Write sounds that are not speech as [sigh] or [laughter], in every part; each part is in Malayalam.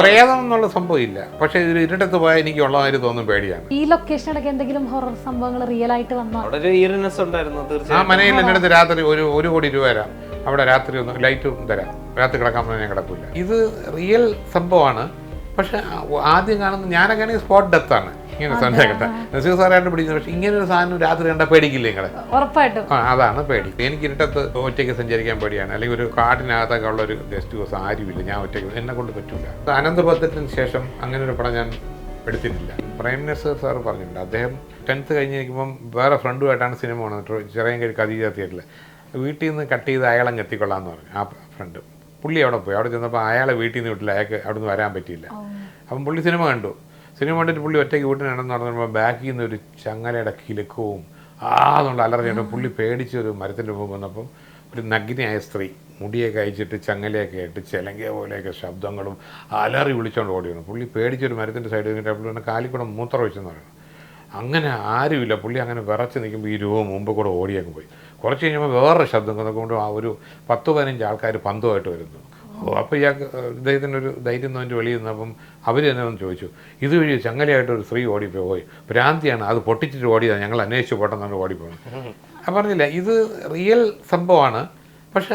പ്രേതം എന്നുള്ള സംഭവം ഇല്ല. പക്ഷെ ഇതിൽ ഇരുട്ടത്ത് പോയാൽ എനിക്ക് ഉള്ളതായി തോന്നും പേടിയാണ്. ഈ ലൊക്കേഷനിടയ്ക്ക് എന്തെങ്കിലും ഹൊറർ സംഭവങ്ങൾ റിയൽ ആയിട്ട് വന്നോ? അവിടെ ഒരു ഈറിനെസ് ഉണ്ടായിരുന്നു ആ തീർച്ചയായും മനയിൽ എന്റെ അടുത്ത് രാത്രി ഒരു ഒരു കോടി രൂപ തരാം. അവിടെ രാത്രി ഒന്ന് ലൈറ്റും തരാം. രാത്രി കിടക്കാൻ പറഞ്ഞാൽ ഞാൻ കിടക്കില്ല ഇത് റിയൽ സംഭവമാണ്. പക്ഷെ ആദ്യം കാണുന്ന ഞാനൊക്കെ സ്പോട്ട് ഡെത്താണ് ഇങ്ങനെ സന്ധ്യക്കട്ടെ നസീർ സാറായിട്ട് പിടിക്കുന്നത് പക്ഷെ ഇങ്ങനെ ഒരു സാധനം രാത്രി കണ്ടാൽ പേടിക്കില്ല നിങ്ങളെ? ഉറപ്പായിട്ടും. ആ അതാണ് പേടി. എനിക്ക് ഇരുട്ടത്ത് ഒറ്റയ്ക്ക് സഞ്ചരിക്കാൻ പേടിയാണ്. അല്ലെങ്കിൽ ഒരു കാട്ടിനകത്തൊക്കെ ഉള്ള ഒരു ഗസ്റ്റ് ഹൗസ് ആരുമില്ല. ഞാൻ ഒറ്റയ്ക്ക് എന്നെ കൊണ്ട് പറ്റൂല. അനന്തപത്രത്തിന് ശേഷം അങ്ങനെ ഒരു പടം ഞാൻ എടുത്തിട്ടില്ല. പ്രൈം മിനിസ്റ്റർ സാർ പറഞ്ഞിട്ടുണ്ട്. അദ്ദേഹം ടെൻത്ത് കഴിഞ്ഞിരിക്കുമ്പം വേറെ ഫ്രണ്ടുമായിട്ടാണ് സിനിമ വന്നിട്ട് ചെറിയ കഴി കഥീജ തിയേറ്ററിൽ വീട്ടിൽ നിന്ന് കട്ട് ചെയ്ത് അയാളെ എത്തിക്കൊള്ളാന്ന് പറഞ്ഞു. ആ ഫ്രണ്ട് പുള്ളി അവിടെ പോയി. അവിടെ ചെന്നപ്പോൾ അയാളെ വീട്ടിൽ നിന്ന് വിട്ടില്ല. അയാൾക്ക് അവിടെ നിന്ന് വരാൻ പറ്റിയില്ല. അപ്പം പുള്ളി സിനിമ കണ്ടു. സിനിമ കണ്ടിട്ട് പുള്ളി ഒറ്റയ്ക്ക് വീട്ടിൽ പറഞ്ഞപ്പോൾ ബാക്കിൽ നിന്ന് ഒരു ചങ്ങലയുടെ കിലുക്കവും ആന്നുള്ള എന്നുള്ള അലർജിയുണ്ട് പുള്ളി പേടിച്ച് ഒരു മരത്തിന്റെ മുമ്പ് വന്നപ്പം ഒരു നഗ്നയായ സ്ത്രീ മുടിയൊക്കെ അയച്ചിട്ട് ചങ്ങലയൊക്കെ ആയിട്ട് ചിലങ്കിയ പോലെയൊക്കെ ശബ്ദങ്ങളും അലറി വിളിച്ചുകൊണ്ട് ഓടിയാണ് പുള്ളി പേടിച്ചൊരു മരത്തിന്റെ സൈഡിൽ നിന്നിട്ട് പുള്ളി കാലിൽ കൂടെ മൂത്രം വെച്ചെന്ന് പറയുന്നത് അങ്ങനെ ആരുമില്ല. പുള്ളി അങ്ങനെ വിറച്ച് നിൽക്കുമ്പോൾ ഈ രൂപം മുമ്പ് കൂടെ ഓടിയൊക്കെ പോയി. കുറച്ച് കഴിഞ്ഞപ്പോൾ വേറൊരു ശബ്ദം കൊണ്ട് ആ ഒരു പത്ത് പതിനഞ്ച് ആൾക്കാർ പന്തുമായിട്ട് വരുന്നു. ഓ അപ്പോൾ ഇയാൾക്ക് ഇദ്ദേഹത്തിന്റെ ഒരു ധൈര്യം തോന്നിട്ട് വെളിയിൽ നിന്നപ്പം അവർ തന്നെ ഒന്ന് ചോദിച്ചു ഇതുവഴി ചങ്ങലയായിട്ട് ഒരു സ്ത്രീ ഓടിപ്പോയി പോയി ഭ്രാന്തിയാണ് അത് പൊട്ടിച്ചിട്ട് ഓടിയതാണ് ഞങ്ങൾ അന്വേഷിച്ച് പോട്ടെന്നാണ് ഓടിപ്പോയി ഞാൻ പറഞ്ഞില്ല ഇത് റിയൽ സംഭവമാണ് പക്ഷേ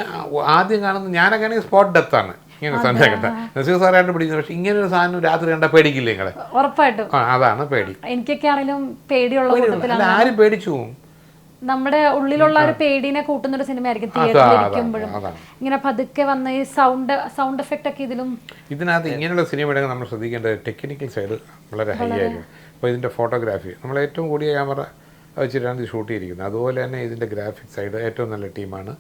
ആദ്യം കാണുന്ന ഞാനൊക്കെ സ്പോട്ട് ഡെത്താണ് ഇങ്ങനെ സന്ധ്യക്കട്ടെ നസീർ സാറായിട്ട് പിടിക്കുന്നത് പക്ഷെ ഇങ്ങനെ ഒരു സാധനം രാത്രി കണ്ടാൽ പേടിക്കില്ലേ നിങ്ങളെ? ഉറപ്പായിട്ടും. ആ അതാണ് പേടി. എനിക്കൊക്കെ ആണെങ്കിലും പേടിയുള്ള ആരും പേടിച്ചു പോവും. നമ്മുടെ ഉള്ളിലുള്ള ഒരു പേടിനെ കൂട്ടുന്ന ഒരു സിനിമ ആയിരിക്കും അതാ, ഇങ്ങനെ പതുക്കെ വന്ന ഈ സൗണ്ട് സൗണ്ട് എഫക്റ്റ് ഒക്കെ ഇതിലും ഇതിനകത്ത് ഇങ്ങനെയുള്ള സിനിമ എടുക്കാൻ നമ്മൾ ശ്രദ്ധിക്കേണ്ടത് ടെക്നിക്കൽ സൈഡ് വളരെ ഹൈ ആയിരിക്കും. അപ്പോൾ ഇതിന്റെ ഫോട്ടോഗ്രാഫി നമ്മൾ ഏറ്റവും കൂടിയ ക്യാമറ വെച്ചിട്ടാണ് ഇത് ഷൂട്ട് ചെയ്തിരിക്കുന്നത്. അതുപോലെ തന്നെ ഇതിന്റെ ഗ്രാഫിക് സൈഡ് ഏറ്റവും നല്ല ടീമാണ്.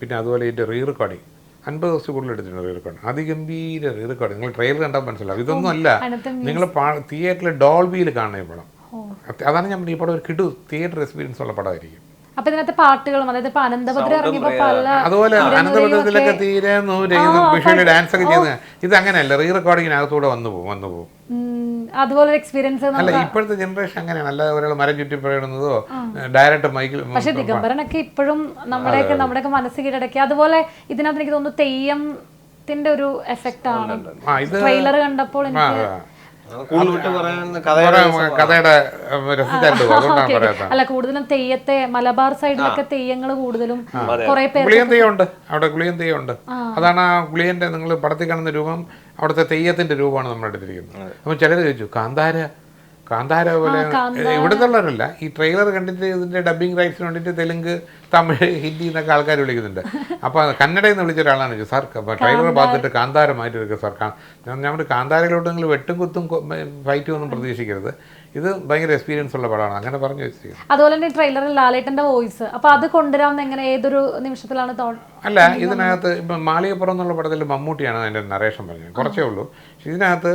പിന്നെ അതുപോലെ ഇതിന്റെ റീ റെക്കോർഡിങ്. അൻപത് ദിവസം കൂടുതൽ എടുത്തിട്ടുണ്ട് റീ റെക്കോർഡിങ്. അതിഗംഭീര റീ റെക്കോർഡിങ്. നിങ്ങൾ ട്രെയിലർ കണ്ടാൽ മനസ്സിലാവും. ഇതൊന്നും അല്ല. നിങ്ങൾ തിയേറ്ററിൽ ഡോൾബിയിൽ കാണുന്ന പടം. അതാണ് ഞാൻ ഈ പടം ഒരു കിടു തിയേറ്റർ എക്സ്പീരിയൻസ് ഉള്ള പടമായിരിക്കും. അപ്പൊ ഇതിനകത്ത് പാട്ടുകളും അതായത് ഇപ്പൊ അനന്തഭദ്ര ഇറങ്ങിയപ്പോ പല അതുപോലെ അനന്തപുരത്തിലൊക്കെ തീരെ നൂര് വിഷുവിൽ ഡാൻസ് ഒക്കെ ചെയ്യുന്നത് ഇത് അങ്ങനെയല്ല. റീ റെക്കോർഡിങ്ങിനകത്തൂടെ വന്നു പോകും വന്നു പോകും. അതുപോലെ ഒരു എക്സ്പീരിയൻസ് അല്ല ഇപ്പോഴത്തെ ജനറേഷൻ അങ്ങനെയാണ്. അല്ല ഒരാൾ മരം ചുറ്റി പറയുന്നതോ ഡയറക്റ്റ് മൈക്കിൽ പക്ഷെ ദിഗംബരനൊക്കെ ഇപ്പോഴും നമ്മുടെയൊക്കെ നമ്മുടെയൊക്കെ മനസ്സ് കീഴടക്കി അതുപോലെ ഇതിനകത്ത് എനിക്ക് തോന്നുന്നു തെയ്യത്തിന്റെ ഒരു എഫക്റ്റ് ആണ്. ട്രെയിലർ കണ്ടപ്പോൾ എനിക്ക് കഥയുടെ അല്ല കൂടുതലും തെയ്യത്തെ മലബാർ സൈഡിലൊക്കെ തെയ്യങ്ങൾ കൂടുതലും കുറെ ഗുളിയൻ തെയ്യമുണ്ട്. അവിടെ ഗുളിയൻ തെയ്യമുണ്ട്. അതാണ് ആ ഗുളിയന്റെ നിങ്ങൾ പടത്തിൽ കാണുന്ന രൂപം അവിടുത്തെ തെയ്യത്തിന്റെ രൂപമാണ് നമ്മൾ എടുത്തിരിക്കുന്നത് അപ്പം ചിലർ ചോദിച്ചു കാന്താര കാന്താര പോലെ ഇവിടുത്തെ ഉള്ളവരല്ല ഈ ട്രെയിലർ കണ്ടിട്ട് ഇതിന്റെ ഡബിങ് റൈറ്റ്സിന് വേണ്ടിയിട്ട് തെലുങ്ക് തമിഴ് ഹിന്ദി എന്നൊക്കെ ആൾക്കാർ വിളിക്കുന്നുണ്ട് അപ്പോൾ കന്നഡയിൽ നിന്ന് വിളിച്ച ഒരാളാണ് ചോദിച്ചത് സാർ ട്രെയിലർ பார்த்துட்டு കാന്താരമായിട്ട് എടുക്കുക സാർ കാ- ഞാൻ ഞാൻ പറഞ്ഞു, കാന്താരയിലോട്ട് നിങ്ങൾ വെട്ടും കുത്തും ഫൈറ്റും ഒന്നും പ്രതീക്ഷിക്കരുത് ഇത് ഭയങ്കര എക്സ്പീരിയൻസ് ഉള്ള പടമാണ് അങ്ങനെ പറഞ്ഞു വെച്ചിരിക്കുന്നത് അതുപോലെ തന്നെ ട്രെയിലറിൽ ലാലേട്ടന്റെ വോയിസ് അപ്പൊ അത് കൊണ്ടുവരാവുന്ന എങ്ങനെ ഏതൊരു നിമിഷത്തിലാണ് തോന്നുന്നത് അല്ല ഇതിനകത്ത് ഇപ്പം മാളികപ്പുറം എന്നുള്ള പടത്തിൽ മമ്മൂട്ടിയാണ് അതിൻ്റെ നറേഷൻ പറഞ്ഞത് കുറച്ചേ ഉള്ളൂ പക്ഷെ ഇതിനകത്ത്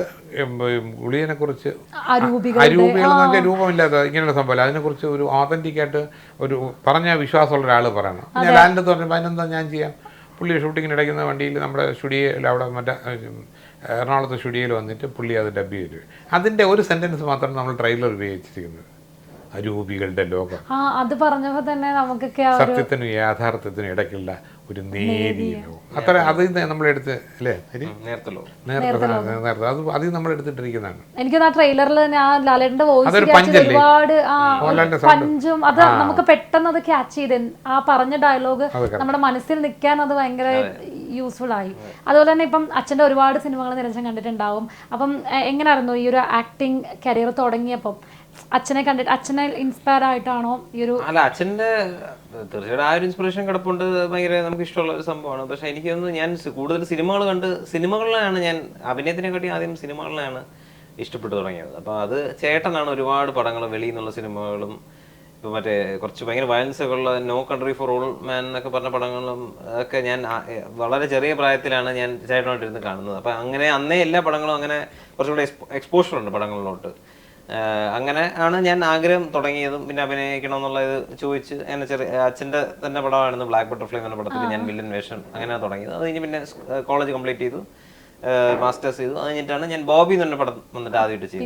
ഗുളിയനെ കുറിച്ച് അരൂപികൾ അരൂപികൾ എന്ന് വെച്ചാൽ രൂപമില്ലാത്ത ഇങ്ങനെയുള്ള സംഭവം അതിനെക്കുറിച്ച് ഒരു authentic ആയിട്ട് ഒരു പറഞ്ഞ വിശ്വാസമുള്ള ഒരാൾ പറയണം. ഞാൻ ലാലിന്റെ പറഞ്ഞു അതിനെന്താ ഞാൻ ചെയ്യാം? പുള്ളി ഷൂട്ടിങ്ങിന് ഇടയ്ക്കുന്ന വണ്ടിയിൽ നമ്മുടെ സ്റ്റുഡിയോയിൽ അവിടെ മറ്റേ എറണാകുളത്ത് സ്റ്റുഡിയോയിൽ വന്നിട്ട് പുള്ളി അത് ഡബ് ചെയ്തു അതിന്റെ ഒരു സെന്റൻസ് മാത്രം നമ്മൾ ട്രെയിലർ ഉപയോഗിച്ചിരിക്കുന്നത്. അരൂപികളുടെ ലോകം. അത് പറഞ്ഞപ്പോൾ തന്നെ നമുക്കൊക്കെ സത്യത്തിനും യാഥാർത്ഥ്യത്തിനും ഇടയ്ക്കുള്ള ഒരു നേരിയ ലോകം അത്ര അത് നമ്മളെടുത്ത് അല്ലേ? നേരത്തല്ലോ നേരത്തെ നേരത്തെ അത് അത് നമ്മൾ എടുത്തിട്ടിരിക്കുന്നതാണ് എനിക്ക് ആ ട്രെയിലറിൽ തന്നെ ആ ലാലേട്ടന്റെ വോയിസ്? ഒരുപാട് പഞ്ചും അത് നമുക്ക് പെട്ടെന്ന് അത് ക്യാച്ച് ചെയ്ത് ആ പറഞ്ഞ ഡയലോഗ് നമ്മുടെ മനസ്സിൽ നിൽക്കാൻ അത് ഭയങ്കര യൂസ്ഫുൾ ആയി. അതുപോലെ തന്നെ ഇപ്പം അച്ഛന്റെ ഒരുപാട് സിനിമകൾ നിരഞ്ജൻ കണ്ടിട്ടുണ്ടാവും. അപ്പം എങ്ങനെയായിരുന്നു ഈ ഒരു ആക്ടിങ് കരിയർ തുടങ്ങിയപ്പം? അച്ഛനെ കണ്ടിട്ട് അച്ഛനെ ഇൻസ്പയർ ആയിട്ടാണോ ഈ ഒരു അല്ല അച്ഛന്റെ തീർച്ചയായിട്ടും ആ ഒരു ഇൻസ്പിറേഷൻ കിടപ്പുണ്ട്. ഭയങ്കര നമുക്ക് ഇഷ്ടമുള്ള ഒരു സംഭവമാണ്. പക്ഷെ എനിക്ക് തോന്നുന്നു ഞാൻ കൂടുതൽ സിനിമകൾ കണ്ട് സിനിമകളിലാണ് ഞാൻ അഭിനയത്തിനെക്കാട്ടി ആദ്യം സിനിമകളിലാണ് ഇഷ്ടപ്പെട്ടു തുടങ്ങിയത്. അപ്പോൾ അത് ചേട്ടനാണ് ഒരുപാട് പടങ്ങൾ വെളിയിൽ നിന്നുള്ള സിനിമകളും ഇപ്പൊ മറ്റേ കുറച്ച് ഭയങ്കര വയലൻസ് ഒക്കെ ഉള്ള no country for old men എന്നൊക്കെ പറഞ്ഞ പടങ്ങളും ഒക്കെ ഞാൻ വളരെ ചെറിയ പ്രായത്തിലാണ് ഞാൻ ചേട്ടനായിട്ടിരുന്ന് കാണുന്നത്. അപ്പൊ അങ്ങനെ അന്നേ എല്ലാ പടങ്ങളും അങ്ങനെ കുറച്ചുകൂടെ എക്സ്പോഷർ ഉണ്ട് പടങ്ങളിലോട്ട്. അങ്ങനെ ആണ് ഞാൻ ആഗ്രഹം തുടങ്ങിയതും പിന്നെ അഭിനയിക്കണം എന്നുള്ള ഇത് ചോദിച്ച് എന്നെ ചെറിയ അച്ഛന്റെ തന്നെ പടമായിരുന്നു ബ്ലാക്ക് ബട്ടർഫ്ലൈ എന്ന പടത്തിൽ ഞാൻ വില്ലൻ വേഷം അങ്ങനെ തുടങ്ങിയത്. അത് കഴിഞ്ഞ് പിന്നെ കോളേജ് കംപ്ലീറ്റ് ചെയ്തു. മാസ്റ്റേഴ്സ് ചെയ്തു. അത് കഴിഞ്ഞിട്ടാണ് ഞാൻ ബോബി എന്ന് പറഞ്ഞ പടം വന്നിട്ട് ആദ്യമായിട്ട് ചെയ്തു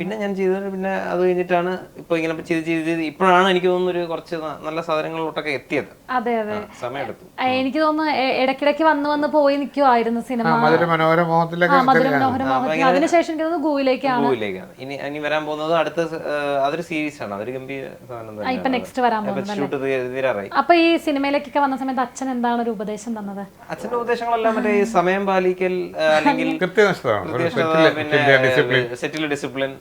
പിന്നെ ഞാൻ ചെയ്തത് പിന്നെ അത് കഴിഞ്ഞിട്ടാണ് ഇപ്പൊ ഇങ്ങനെ ചെയ്ത് ചെയ്ത് ചെയ്ത് ഇപ്പോഴാണ് എനിക്ക് തോന്നുന്നു ഒരു കുറച്ച് നല്ല സാധനങ്ങളിലോട്ടൊക്കെ എത്തിയത്. അതെ അതെ. സമയമെടുത്തു. എനിക്ക് തോന്നുന്നു ഇടയ്ക്കിടയ്ക്ക് വന്ന് വന്ന് പോയി നിൽക്കുമായിരുന്നു സിനിമ. അതിനുശേഷം എനിക്ക് തോന്നുന്നു ഭൂവിലേക്കാണ് ഇനി ഇനി വരാൻ പോകുന്നത് അടുത്ത അതൊരു സീരീസ് ആണ്. അതൊരു ഗംഭീര സാധനം ഇപ്പൊ നെക്സ്റ്റ് വരാൻ പോകുന്നത് അപ്പൊ ഈ സിനിമയിലേക്കൊക്കെ വന്ന സമയത്ത് അച്ഛൻ എന്താണ് ഒരു ഉപദേശം തന്നത്? അച്ഛന്റെ ഉപദേശങ്ങളെല്ലാം മറ്റേ സമയം പാലിക്കൽ അല്ലെങ്കിൽ പിന്നെ ഡിസിപ്ലിൻ സെറ്റിൽ ഡിസിപ്ലിൻ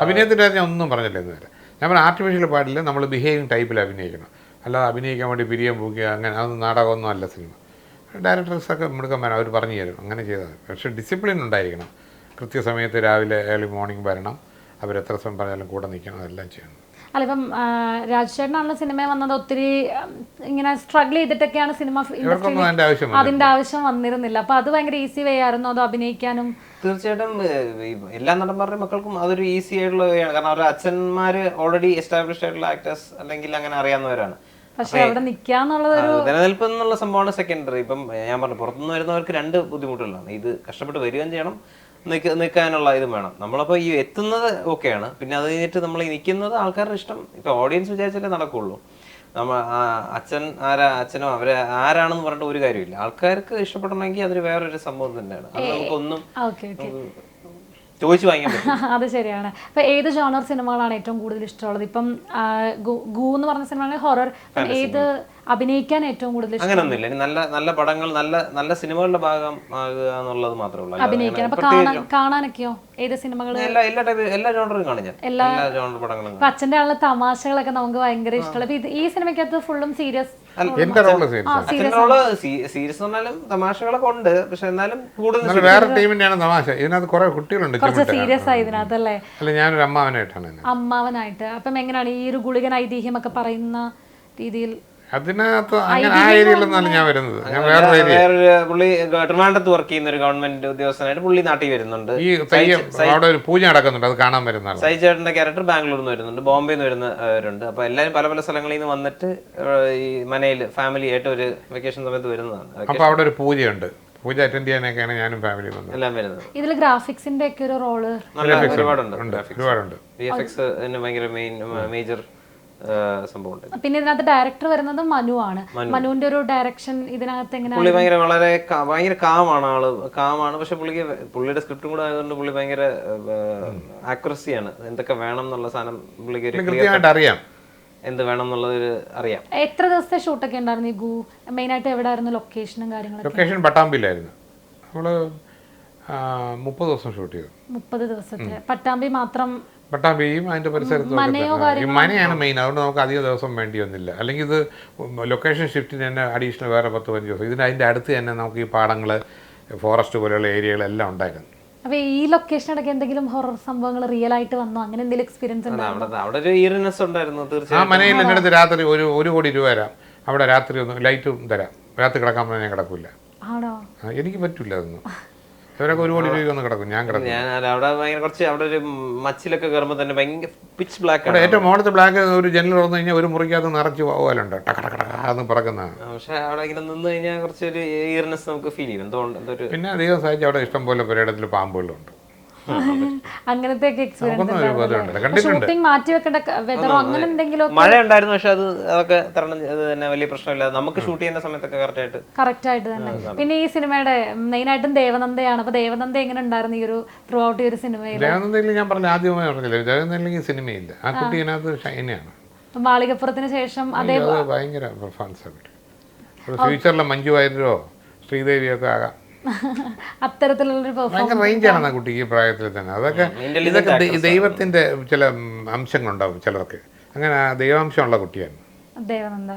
അഭിനയത്തിന്റെ ഞാൻ ഒന്നും പറഞ്ഞില്ല ഇതുവരെ. ഞാൻ പറഞ്ഞ ആർട്ടിഫിഷ്യൽ പാടില്ല നമ്മൾ ബിഹേവിങ് ടൈപ്പിൽ അഭിനയിക്കണം. അല്ലാതെ അഭിനയിക്കാൻ വേണ്ടി പിരിയം പൂക്കുക അങ്ങനെ അതൊന്നും നാടകമൊന്നും അല്ല സിനിമ. ഡയറക്ടേഴ്സൊക്കെ മിടുക്കന്മാർ അവർ പറഞ്ഞു തരും. അങ്ങനെ ചെയ്താൽ പക്ഷേ ഡിസിപ്ലിൻ ഉണ്ടായിരിക്കണം. കൃത്യസമയത്ത് രാവിലെ ഏർലി മോർണിംഗ് വരണം. അവരെത്ര സമയം പറഞ്ഞാലും കൂടെ നിൽക്കണം അതെല്ലാം ചെയ്യണം അല്ല ഇപ്പം രാജുചേട്ടനാണല്ലോ സിനിമ വന്നത് ഒത്തിരി ഇങ്ങനെ സ്ട്രഗിൾ ചെയ്തിട്ടൊക്കെയാണ് സിനിമ അതിന്റെ ആവശ്യം വന്നിരുന്നില്ല. അപ്പൊ അത് ഭയങ്കര ഈസി വേ ആയിരുന്നു അത് അഭിനയിക്കാനും? തീർച്ചയായിട്ടും എല്ലാ നടന്മാരുടെയും മക്കൾക്കും അതൊരു ഈസി ആയിട്ടുള്ള വഴിയാണ് കാരണം അവരുടെ അച്ഛന്മാര് ഓൾറെഡി എസ്റ്റാബ്ലിഷ് ആയിട്ടുള്ള ആക്ടേഴ്സ് അല്ലെങ്കിൽ അങ്ങനെ അറിയാവുന്നവരാണ്. നിലനിൽപ്പ് എന്നുള്ള സംഭവമാണ് സെക്കൻഡറി ഇപ്പം ഞാൻ പറഞ്ഞു പുറത്തുനിന്ന് വരുന്നവർക്ക് രണ്ട് ബുദ്ധിമുട്ടുകളാണ്. ഇത് കഷ്ടപ്പെട്ട് വരികയും ചെയ്യണം നിൽക്കാനുള്ള ഇതും വേണം. നമ്മളപ്പോൾ ഈ എത്തുന്നത് ഓക്കെയാണ് പിന്നെ അത് കഴിഞ്ഞിട്ട് നമ്മൾ നിൽക്കുന്നത് ആൾക്കാരുടെ ഇഷ്ടം. ഇപ്പം ഓഡിയൻസ് വിചാരിച്ചാലേ നടക്കുള്ളൂ. നമ്മൾ അച്ഛൻ ആരാ അച്ഛനോ അവരെ ആരാണെന്ന് പറഞ്ഞിട്ട് ഒരു കാര്യമില്ല. ആൾക്കാർക്ക് ഇഷ്ടപ്പെടണമെങ്കിൽ അതൊരു വേറൊരു സംഭവം തന്നെയാണ്. അത് നമുക്കൊന്നും ചോദിച്ചു [laughs] അത് ശരിയാണ്. അപ്പൊ ഏത് ജോണർ സിനിമകളാണ് ഏറ്റവും കൂടുതൽ ഇഷ്ടമുള്ളത്? ഇപ്പം ഗു എന്ന് പറഞ്ഞ സിനിമ ഹൊറർ. ഏത് അഭിനയിക്കാൻ ഏറ്റവും കൂടുതൽ അങ്ങനൊന്നുമില്ല. നല്ല നല്ല പടങ്ങൾ നല്ല നല്ല സിനിമകളുടെ ഭാഗം ആകുക എന്നുള്ളത് മാത്രമേ ഉള്ളൂ. അഭിനയിക്കാൻ. അപ്പൊ കാണാൻ കാണാനൊക്കെയോ? ഏത് സിനിമകൾ എല്ലാ എല്ലാ ടൈപ്പ് എല്ലാ ജോണറും കാണും ഞാൻ. എല്ലാ ജോണർ പടങ്ങളും കാണും. ഇപ്പൊ അച്ഛന്റെ ആളെ തമാശകളൊക്കെ നമുക്ക് ഭയങ്കര ഇഷ്ടമുള്ള ഇത് ഈ സിനിമയ്ക്കകത്ത് ഫുള്ളും സീരിയസ് റോൾ സീരിയസ് അച്ഛനുള്ള സീരിയസ് പറഞ്ഞാലും തമാശകളൊക്കെ ഉണ്ട്. പക്ഷെ എന്നാലും കൂടുതൽ വേറെ ടീമിന്റെയാണ് തമാശ. ഇതിനകത്ത് കുറേ കുട്ടികളുണ്ട് കുറച്ച് ചുമട്ട്. സീരിയസ് ആയി ഇതിനകത്തല്ലേ അല്ല? ഞാനൊരു അമ്മാവനായിട്ടാണ് എന്നെ അമ്മാവനായിട്ട്. അപ്പം എങ്ങനെയാണ് ഈ ഒരു ഗുളികൻ ഐതിഹ്യം ഒക്കെ പറയുന്ന രീതിയിൽ അതിനകത്ത് അങ്ങനെ ആ ഏരിയയിലൊന്നല്ല ഞാൻ വരുന്നത്. ഞാൻ വേറെ വേറൊരു പുള്ളി ട്രിവാൻഡ്രത്ത് വർക്ക് ചെയ്യുന്ന ഒരു ഗവൺമെന്റ് ഉദ്യോഗസ്ഥനായിട്ട് പുള്ളി നാട്ടിൽ വരുന്നുണ്ട്. ഈ തെയ്യം അവിടെ ഒരു പൂജ നടക്കുന്നുണ്ട് അത് കാണാൻ വരുന്നതാണ് സൈ ചേട്ടന്റെ ക്യാരക്ടർ ബാംഗ്ലൂരിൽ നിന്ന് വരുന്നുണ്ട് ബോംബെയിൽ നിന്ന് വരുന്നവരുണ്ട്. അപ്പൊ എല്ലാവരും പല പല സ്ഥലങ്ങളിൽ നിന്ന് വന്നിട്ട് ഈ മനയിൽ ഫാമിലി ആയിട്ട് ഒരു വെക്കേഷൻ സമയത്ത് വരുന്നതാണ്. അപ്പൊ അവിടെ ഒരു പൂജയുണ്ട്. പൂജ അറ്റൻഡ് ചെയ്യാനൊക്കെയാണ് ഞാനും ഫാമിലി വന്നത്. എല്ലാം വരുന്നത്. ഇതിൽ ഗ്രാഫിക്സിന്റെ ഒക്കെ ഒരു റോൾ ഒരുപാടുണ്ട് ഒരുപാടുണ്ട്. ഭയങ്കര മെയിൻ മേജർ സംഭവമുണ്ട് പിന്നെ ഇതിനകത്ത് ഡയറക്ടർ വരുന്നത് മനു ആണ്. മനുവിന്റെ ഒരു ഡയറക്ഷൻ ഇതിനകത്ത് പുള്ളി ഭയങ്കര വളരെ ഭയങ്കര കാമാണ് ആൾ. കാമാണ് പക്ഷെ പുള്ളിക്ക് പുള്ളിയുടെ സ്ക്രിപ്റ്റും കൂടെ ആയതുകൊണ്ട് പുള്ളി ഭയങ്കര ആക്യുറസിയാണ് എന്തൊക്കെ വേണം എന്നുള്ള സാധനം പുള്ളിക്ക് ഒരു അറിയാം. എന്ത് വേണം എന്നുള്ളത് അറിയാം. എത്ര ദിവസത്തെ ഷൂട്ടൊക്കെ ഉണ്ടായിരുന്നു ഈ ഗു മെയിൻ ആയിട്ട് എവിടെ ആയിരുന്നു ലൊക്കേഷനും കാര്യങ്ങളൊക്കെ? ലൊക്കേഷൻ പട്ടാമ്പിയിലായിരുന്നു. നമ്മൾ മുപ്പത് ദിവസം ഷൂട്ട് ചെയ്തു. മുപ്പത് ദിവസത്തെ. പട്ടാമ്പി മാത്രം പട്ടാമ്പിയും അതിന്റെ പരിസരത്തും മനയാണ് മെയിൻ അതുകൊണ്ട് നമുക്ക് അധിക ദിവസം വേണ്ടി വന്നില്ല അല്ലെങ്കിൽ ഇത് ലൊക്കേഷൻ ഷിഫ്റ്റിന് തന്നെ അഡീഷണൽ വേറെ പത്ത് പതിനഞ്ച് ദിവസം. ഇതിന് അതിന്റെ അടുത്ത് തന്നെ നമുക്ക് ഈ പാടങ്ങൾ ഫോറസ്റ്റ് പോലെയുള്ള ഏരിയകളെല്ലാം ഉണ്ടായിരുന്നു അപ്പൊ ഈ ലൊക്കേഷനിടയ്ക്ക് എന്തെങ്കിലും ഹൊറർ സംഭവങ്ങൾ റിയൽ ആയിട്ട് വന്നോ? അങ്ങനെ എന്തെങ്കിലും എക്സ്പീരിയൻസ് ഉണ്ടോ അവിടെ അവിടെ ഒരു ഈറിനെസ് ഉണ്ടായിരുന്നു ആ തീർച്ചയായും മനയിൽ എന്റെ അടുത്ത് രാത്രി ഒരു ഒരു കോടി രൂപ തരാം. അവിടെ രാത്രി ഒന്ന് ലൈറ്റും തരാം. രാത്രി കിടക്കാൻ പറഞ്ഞാൽ ഞാൻ കിടക്കില്ല. ആണോ? എനിക്ക് പറ്റൂല അതൊന്നും. [laughs] ഇവരൊക്കെ ഒരു കോടി രൂപയൊന്നും കിടക്കും. ഞാൻ കിടക്കും. ഞാൻ അവിടെ ഭയങ്കര കുറച്ച് അവിടെ ഒരു മച്ചിലൊക്കെ കയറുമ്പോൾ തന്നെ ഭയങ്കര പിച്ച് ബ്ലാക്ക് ആണ്. ഏറ്റവും മുകളിലത്തെ ബ്ലാക്ക് ഒരു ജനൽ തുറന്നു കഴിഞ്ഞാൽ ഒരു മുറിക്കകത്ത് നിറച്ച് പോകാലുണ്ട് ടക ടക ടക എന്ന് പറക്കുന്നതാണ് പക്ഷെ അവിടെ ഇങ്ങനെ നിന്ന് കഴിഞ്ഞാൽ കുറച്ചൊരു ഈറിനെസ് നമുക്ക് ഫീൽ ചെയ്യും. എന്തുകൊണ്ട്? പിന്നെ അധികം സഹിച്ച് അവിടെ ഇഷ്ടം പോലെ പുരയിടത്തിൽ പാമ്പുകളുണ്ട്. അങ്ങനത്തെ ഷൂട്ടിംഗ് മാറ്റി വെക്കേണ്ട വെതറോ അങ്ങനെ എന്തെങ്കിലും മഴ ഉണ്ടായിരുന്നു പക്ഷെ അത് അതൊക്കെ തരണം അത് തന്നെ വലിയ പ്രശ്നമില്ല നമുക്ക് ഷൂട്ട് ചെയ്യുന്ന സമയത്തൊക്കെ കറക്റ്റ് ആയിട്ട് കറക്റ്റ് ആയിട്ട് തന്നെ. പിന്നെ ഈ സിനിമയുടെ മെയിൻ ആയിട്ടും ദേവനന്ദയാണ്. അപ്പൊ ദേവനന്ദ എങ്ങനെ ഉണ്ടായിരുന്നു ഈ ഒരു ത്രൂ ഔട്ട് ഈ ഒരു സിനിമയിൽ ദേവനന്ദയിൽ ഞാൻ പറഞ്ഞ ആദ്യമായി പറഞ്ഞില്ല ദേവനന്ദയില്ലെങ്കിൽ സിനിമയില്ല. ആ കുട്ടി ഇതിനകത്ത് ഷൈനയാണ്. മാളികപ്പുറത്തിന് ശേഷം അതേ ഭയങ്കര പെർഫോമൻസ് ഫ്യൂച്ചറിലെ മഞ്ജു വാര്യരോ ശ്രീദേവിയൊക്കെ ആകാം. അത്തരത്തിലുള്ളൊരു പെർഫോമൻസ് ഭയങ്കര റേഞ്ചാണ് ആ കുട്ടിക്ക് ഈ പ്രായത്തിൽ തന്നെ. അതൊക്കെ ഇതൊക്കെ ദൈ- ദൈവത്തിന്റെ ചില അംശങ്ങളുണ്ടാവും ചിലതൊക്കെ. അങ്ങനെ ആ ദൈവാംശമുള്ള കുട്ടിയാണ്. ദേവനന്ദ.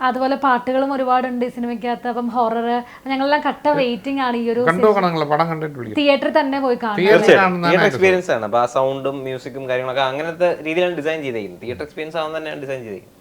അതുപോലെ പാട്ടുകളും ഒരുപാടുണ്ട് ഈ സിനിമയ്ക്കകത്ത്. അപ്പം ഹൊറർ ഞങ്ങളെല്ലാം കട്ട വെയിറ്റിംഗ് ആണ് ഈ ഒരു കണ്ടോക്കണം നിങ്ങൾ പടം കണ്ടിട്ട് വിളിക്കും. തിയേറ്ററിൽ തന്നെ പോയി കാണും തിയേറ്ററിൽ തിയേറ്റർ എക്സ്പീരിയൻസ് ആണ്. അപ്പൊ ആ സൗണ്ടും മ്യൂസിക്കും കാര്യങ്ങളൊക്കെ അങ്ങനത്തെ രീതിയിലാണ് ഡിസൈൻ ചെയ്തേക്കുന്നത്. തിയേറ്റർ എക്സ്പീരിയൻസ് ആവാൻ തന്നെയാണ് ഡിസൈൻ ചെയ്തേക്കുന്നത്.